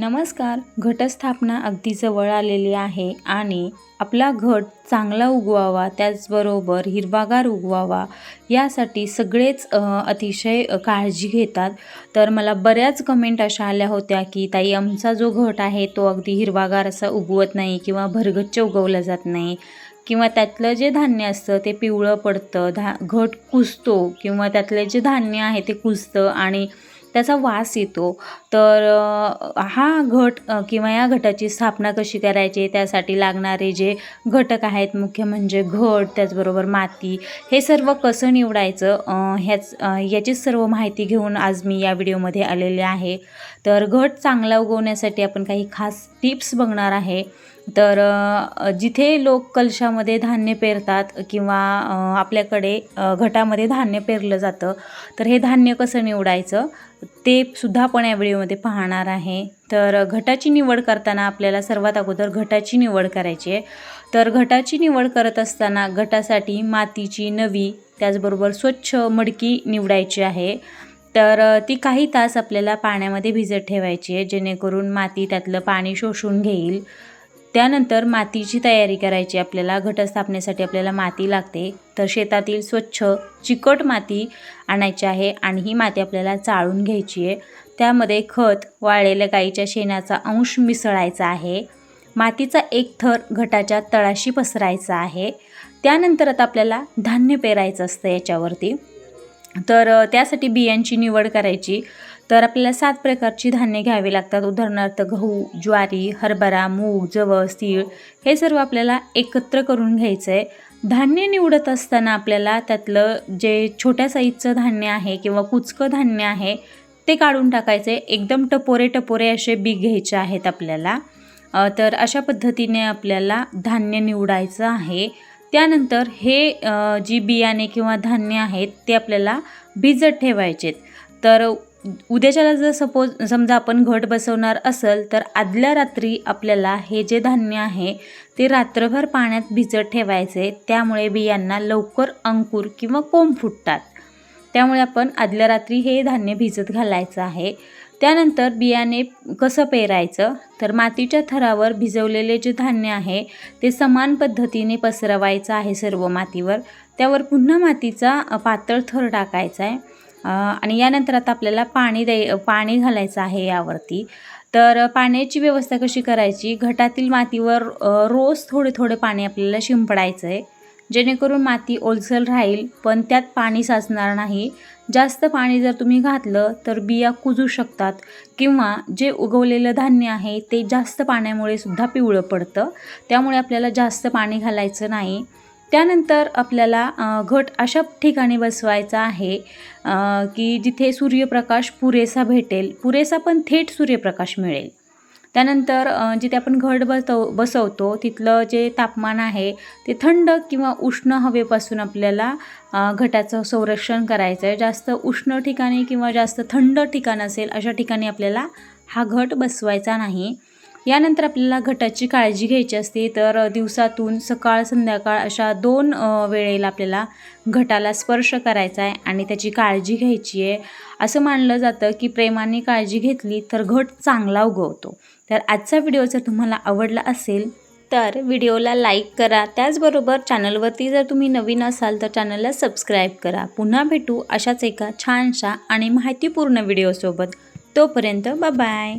नमस्कार. घटस्थापना अगदी जवळ आलेली आहे आणि आपला घट चांगला उगवावा त्याचबरोबर हिरवागार उगवावा यासाठी सगळेच अतिशय काळजी घेतात. तर मला बऱ्याच कमेंट अशा आल्या होत्या की ताई आमचा जो घट आहे तो अगदी हिरवागार असा उगवत नाही किंवा भरगच्च उगवला जात नाही. किंवा त्यातलं जे धान्य असतं ते पिवळं पडतं. धा घट कुजतो किंवा त्यातलं जे धान्य आहे ते कुजतं आणि त्याचा वास येतो. तर हा घट किंवा या घटाची स्थापना कशी करायची? त्यासाठी लागणारे जे घटक आहेत मुख्य म्हणजे घट त्याचबरोबर माती हे सर्व कसं निवडायचं? ह्याच याची याचीच सर्व माहिती घेऊन आज मी या व्हिडिओमध्ये आलेले आहे. तर घट चांगला उगवण्यासाठी आपण काही खास टिप्स बघणार आहे. तर जिथे लोक कलशामध्ये धान्य पेरतात किंवा आपल्याकडे घटामध्ये धान्य पेरलं जातं तर हे धान्य कसं निवडायचं? ते सुद्धा आपण या व्हिडिओमध्ये पाहणार आहे. तर घटाची निवड करताना आपल्याला सर्वात अगोदर घटाची निवड करायची आहे. तर घटाची निवड करत असताना घटासाठी मातीची नवी त्याचबरोबर स्वच्छ मडकी निवडायची आहे. तर ती काही तास आपल्याला पाण्यामध्ये भिजत ठेवायची आहे जेणेकरून माती त्यातलं पाणी शोषून घेईल. त्यानंतर मातीची तयारी करायची. आपल्याला घटस्थापनेसाठी आपल्याला माती लागते. तर शेतातील स्वच्छ चिकट माती आणायची आहे आणि ही माती आपल्याला चाळून घ्यायची आहे. त्यामध्ये खत वाळलेल्या गाईच्या शेणाचा अंश मिसळायचा आहे. मातीचा एक थर घटाच्या तळाशी पसरायचा आहे. त्यानंतर आता आपल्याला धान्य पेरायचं असतं याच्यावरती. तर त्यासाठी बियांची निवड करायची. तर आपल्याला सात प्रकारची धान्य घ्यावी लागतात. उदाहरणार्थ गहू ज्वारी हरभरा मूग जवस तीळ हे सर्व आपल्याला एकत्र करून घ्यायचं आहे धान्य निवडत असताना आपल्याला त्यातलं जे छोट्या साईजचं धान्य आहे किंवा कुचकं धान्य आहे ते काढून टाकायचे एकदम टपोरे टपोरे असे बी घ्यायचे आहेत आपल्याला. तर अशा पद्धतीने आपल्याला धान्य निवडायचं आहे. त्यानंतर हे जी बियाणे किंवा धान्य आहेत ते आपल्याला भिजत ठेवायचेत. तर उद्याच्याला जर सपोज समजा आपण घट बसवणार असेल तर आदल्या रात्री आपल्याला हे जे धान्य आहे ते रात्रभर पाण्यात भिजत ठेवायचे. त्यामुळे बियांना लवकर अंकुर किंवा कोंब फुटतात. त्यामुळे आपण आदल्या रात्री हे धान्य भिजत घालायचं आहे. त्यानंतर बियाणे कसं पेरायचं? तर मातीच्या थरावर भिजवलेले जे धान्य आहे ते समान पद्धतीने पसरवायचं आहे सर्व मातीवर. त्यावर पुन्हा मातीचा पातळ थर टाकायचा आहे. आणि यानंतर आता आपल्याला पाणी द्याय पाणी घालायचं आहे यावरती. तर पाण्याची व्यवस्था कशी करायची? घटातील मातीवर रोज थोडे थोडे पाणी आपल्याला शिंपडायचं आहे जेणेकरून माती ओलसर राहील पण त्यात पाणी साचणार नाही. जास्त पाणी जर तुम्ही घातलं तर बिया कुजू शकतात किंवा जे उगवलेलं धान्य आहे ते जास्त पाण्यामुळे सुद्धा पिवळं पडतं. त्यामुळे आपल्याला जास्त पाणी घालायचं नाही. त्यानंतर आपल्याला घट अशा ठिकाणी बसवायचा आहे की जिथे सूर्यप्रकाश पुरेसा भेटेल पुरेसा पण थेट सूर्यप्रकाश मिळेल. त्यानंतर जिथे आपण घट बसव बसवतो तिथलं जे तापमान आहे ते थंड किंवा उष्ण हवेपासून आपल्याला घटाचं संरक्षण करायचं आहे. जास्त उष्ण ठिकाणी किंवा जास्त थंड ठिकाण असेल अशा ठिकाणी आपल्याला हा घट बसवायचा नाही. यानंतर आपल्याला घटाची काळजी घ्यायची असते तर दिवसातून सकाळ संध्याकाळ अशा दोन वेळेला आपल्याला घटाला स्पर्श करायचा आहे आणि त्याची काळजी घ्यायची आहे. असं मानलं जातं की प्रेमाने काळजी घेतली तर घट चांगला उगवतो. तर आजचा व्हिडिओ जर तुम्हाला आवडला असेल तर व्हिडिओला लाईक करा. त्याचबरोबर चॅनलवरती जर तुम्ही नवीन असाल तर चॅनलला सबस्क्राईब करा. पुन्हा भेटू अशाच एका छानशा आणि माहितीपूर्ण व्हिडिओसोबत. तोपर्यंत बाय.